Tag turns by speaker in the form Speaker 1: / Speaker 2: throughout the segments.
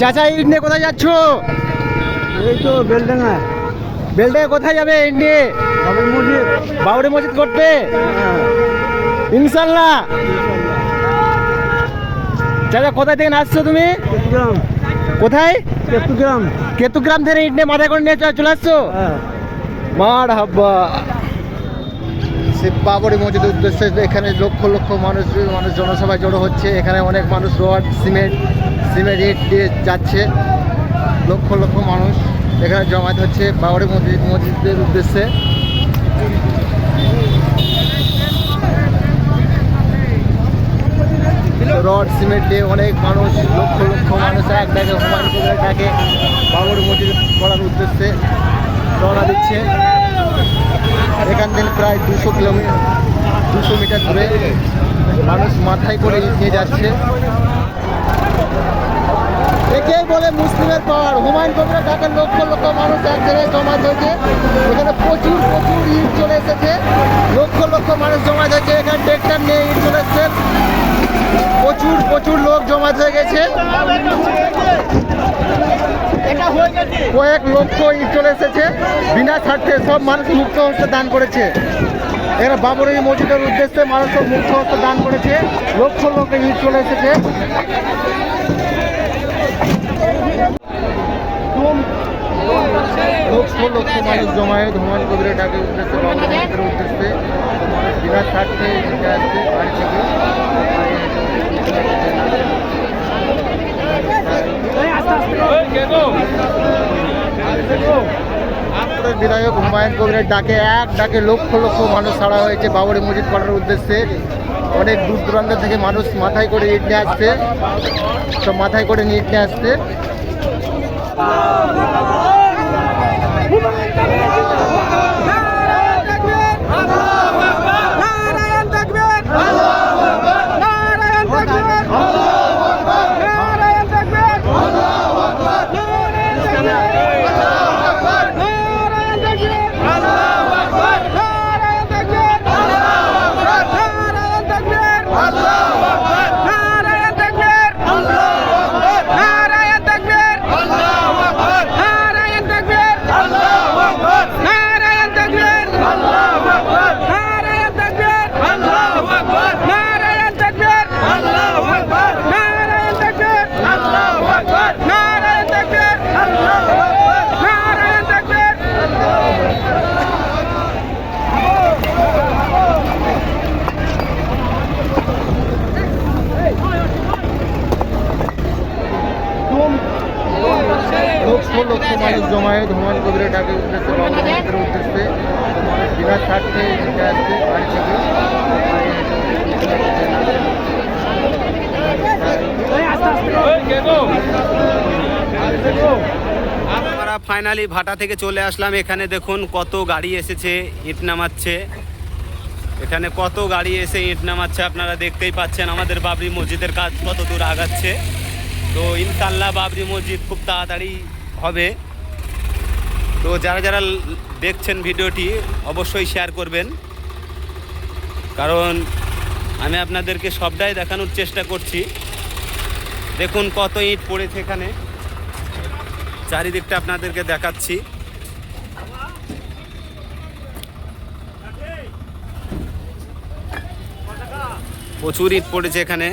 Speaker 1: চাচা ইট নিয়ে কোথায় যাচ্ছ?
Speaker 2: এই তো বেলডাঙ্গা।
Speaker 1: বেলডে কোথায় যাবে ইট নিয়ে
Speaker 2: মসজিদ।
Speaker 1: বাউরি মসজিদ করতে
Speaker 2: হ্যাঁ।
Speaker 1: ইনশাল্লাহ। চাচা কোথায় থেকে আসছো তুমি? কোথায়?
Speaker 2: চট্টগ্রাম
Speaker 1: কেতুগ্রাম থেকে ইট নিয়ে মাথায় করে নিয়ে চলে আসছো?
Speaker 2: হ্যাঁ।
Speaker 1: মার হাব্বা। সে বাবরি মসজিদের উদ্দেশ্যে এখানে লক্ষ লক্ষ মানুষ মানুষ জনসভায় জড়ো হচ্ছে। এখানে অনেক মানুষ রড, সিমেন্ট সিমেন্ট ইট দিয়ে যাচ্ছে। লক্ষ লক্ষ মানুষ এখানে জমায়েত হচ্ছে বাবরি মসজিদ, মসজিদের উদ্দেশ্যে। রড, সিমেন্ট দিয়ে অনেক মানুষ, লক্ষ লক্ষ মানুষ এক ডাকে। হুমায়ুন বাবরি মসজিদ করার উদ্দেশ্যে রওনা দিচ্ছে। এখান থেকে প্রায় দুশো কিলোমিটার, দুশো মিটার দূরে মানুষ মাথায় করে নিয়ে যাচ্ছে। একেই বলে মুসলিমের পাওয়ার হুমায়ুন কবিরের ডাকে লক্ষ লক্ষ মানুষ এক জায়গায় জমা হয়েছে। এখানে প্রচুর প্রচুর ইট চলে এসেছে। লক্ষ লক্ষ মানুষ জমা হয়েছে। এখানে ট্রেক্টর নিয়ে ইট চলে এসছে। প্রচুর প্রচুর লোক জমা হয়ে গেছে। কয়েক লক্ষ ইট চলে এসেছে। বিনা স্বার্থে সব মানুষ মুক্ত হস্তে দান করেছে। এখানে বাবরি মসজিদের উদ্দেশ্যে মানুষ সব মুক্ত হস্তে দান করেছে। লক্ষ লক্ষ ইট চলে এসেছে। লক্ষ লক্ষ মানুষ জমায়েত হুমায়ুন কবিরের ডাকে উদ্দেশ্যে বাবরি মসজিদের উদ্দেশ্যে বিনা স্বার্থে আসছে বাড়ি থেকে। তারপরে বিধায়ক হুমায়ুন কবিরের ডাকে এক ডাকে লক্ষ লক্ষ মানুষ ছাড়া হয়েছে বাবরি মসজিদ করার উদ্দেশ্যে। অনেক দূর দূরান্ত থেকে মানুষ মাথায় করে ইট নিয়ে আসছে। মাথায় করে ইট নিয়ে আসছে।
Speaker 3: আমরা ফাইনালি ভাটা থেকে চলে আসলাম। এখানে দেখুন কত গাড়ি এসেছে, ইট নামাচ্ছে। এখানে কত গাড়ি এসে ইট নামাচ্ছে, আপনারা দেখতেই পাচ্ছেন আমাদের বাবরি মসজিদের কাজ কত দূর আগাচ্ছে। তো ইনশাল্লাহ বাবরি মসজিদ খুব তাড়াতাড়ি হবে। তো যারা যারা দেখছেন ভিডিওটি অবশ্যই শেয়ার করবেন। কারণ আমি আপনাদেরকে সবটাই দেখানোর চেষ্টা করছি। দেখুন কত ইট পড়েছে এখানে। চারিদিকটা আপনাদেরকে দেখাচ্ছি। প্রচুর ইট পড়েছে এখানে।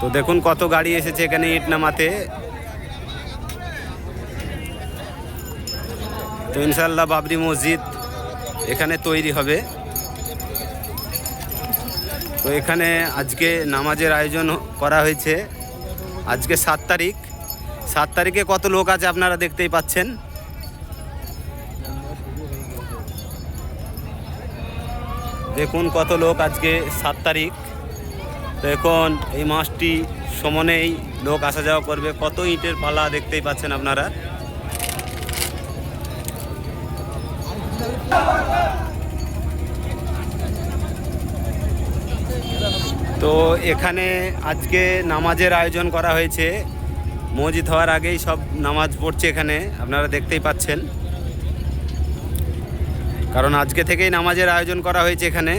Speaker 3: তো দেখুন কত গাড়ি এসেছে এখানে ইট নামাতে। তো ইনশাল্লাহ বাবরি মসজিদ এখানে তৈরি হবে। তো এখানে আজকে নামাজের আয়োজন করা হয়েছে। আজকে সাত তারিখ। সাত তারিখে কত লোক আছে আপনারা দেখতেই পাচ্ছেন। দেখুন কত লোক আজকে সাত তারিখ। তো এখন এই মাসটি সমনেই লোক আসা যাওয়া করবে। কত ইটের পালা দেখতেই পাচ্ছেন আপনারা। তো এখানে আজকে নামাজের আয়োজন করা হয়েছে। মসজিদ হওয়ার আগেই সব নামাজ পড়ছে এখানে, আপনারা দেখতেই পাচ্ছেন। কারণ আজকে থেকেই নামাজের আয়োজন করা হয়েছে এখানে,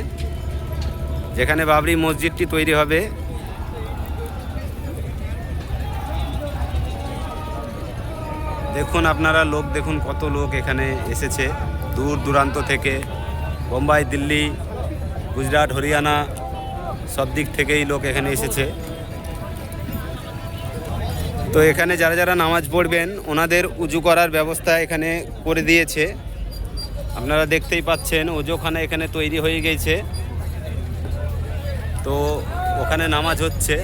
Speaker 3: যেখানে বাবরি মসজিদটি তৈরি হবে। দেখুন আপনারা লোক, দেখুন কত লোক এখানে এসেছে। দূর দূরান্ত থেকে, বোম্বাই, দিল্লি, গুজরাট, হরিয়ানা, সব দিক থেকেই লোক এখানে এসেছে। তো এখানে যারা যারা নামাজ পড়বেন, ওনাদের উজু করার ব্যবস্থা এখানে করে দিয়েছে। আপনারা দেখতেই পাচ্ছেন, ওজোখানা এখানে তৈরি হয়ে গেছে। তো ওখানে নামাজ হচ্ছে।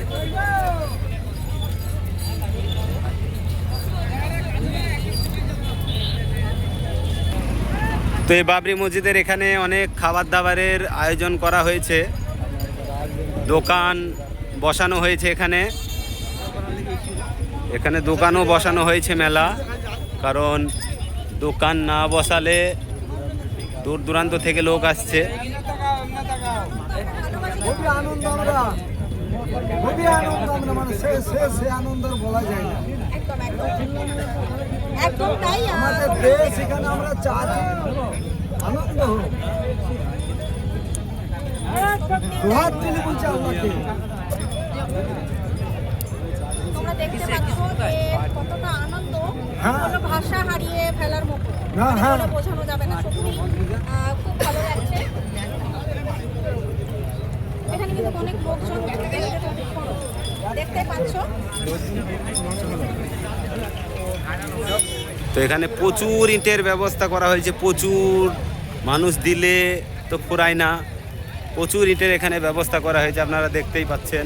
Speaker 3: তো এই বাবরি মসজিদের এখানে অনেক খাবার দাবারের আয়োজন করা হয়েছে। দোকান বসানো হয়েছে এখানে। এখানে দোকানও বসানো হয়েছে মেলা। কারণ দোকান না বসালে দূর দূরান্ত থেকে লোক আসছে।
Speaker 2: আনন্দ খুবই আনন্দ আমরা মানে সে সে সে আনন্দ বলা যায় না।
Speaker 4: একদম একদম। একদম তাই
Speaker 2: আমাদের দেশ এখানে আমরা চাচ্ছি আনন্দ হোক। তুলে বলছে আল্লাহকে।
Speaker 4: তোমরা দেখতে পাচ্ছ যে কতটা আনন্দ
Speaker 2: হ্যাঁ।
Speaker 4: কোনো ভাষা হারিয়ে ফেলার মতো।
Speaker 2: হ্যাঁ,
Speaker 4: বোঝানো যাবে না সত্যি। খুব ভালো লাগছে এখানে কিন্তু অনেক লোকজন দেখতে পাচ্ছ?
Speaker 3: তো এখানে প্রচুর ইটের ব্যবস্থা করা হয়েছে, প্রচুর মানুষ দিলে তো ফুরায় না। প্রচুর ইটের এখানে ব্যবস্থা করা হয়েছে, আপনারা দেখতেই পাচ্ছেন।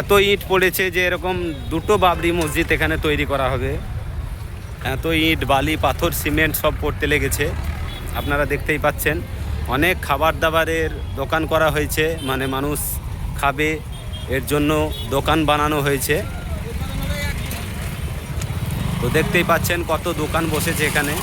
Speaker 3: এত ইট পড়েছে যে এরকম দুটো বাবরি মসজিদ এখানে তৈরি করা হবে। এত ইট, বালি, পাথর, সিমেন্ট সব পড়তে লেগেছে। আপনারা দেখতেই পাচ্ছেন। অনেক খাবার দাবারের দোকান করা হয়েছে মানে মানুষ খাবে, এর জন্য দোকান বানানো হয়েছে। তো দেখতেই পাচ্ছেন কত দোকান বসেছে এখানে।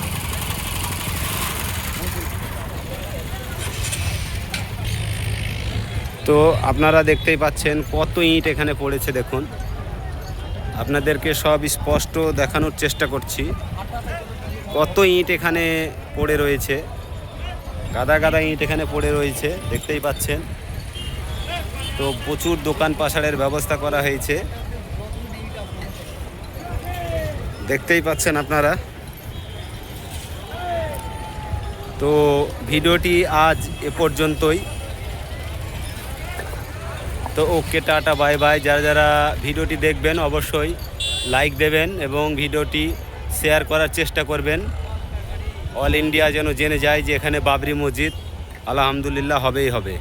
Speaker 3: তো আপনারা দেখতেই পাচ্ছেন কত ইট এখানে পড়েছে, দেখুন। আপনাদেরকে সব স্পষ্ট দেখানোর চেষ্টা করছি। কত ইট এখানে পড়ে রয়েছে। গাদা গাদা ইট এখানে পড়ে রয়েছে, দেখতেই পাচ্ছেন। তো প্রচুর দোকান পাশারের ব্যবস্থা করা হয়েছে। দেখতেই পাচ্ছেন আপনারা। তো ভিডিওটি আজ এ পর্যন্তই। তো ওকে টাটা, বাই বাই। যারা যারা ভিডিওটি দেখবেন, অবশ্যই লাইক দেবেন এবং ভিডিওটি শেয়ার করার চেষ্টা করবেন। অল ইন্ডিয়া যেন জেনে যায় যে এখানে বাবরি মসজিদ আলহামদুলিল্লাহ হবেই হবে।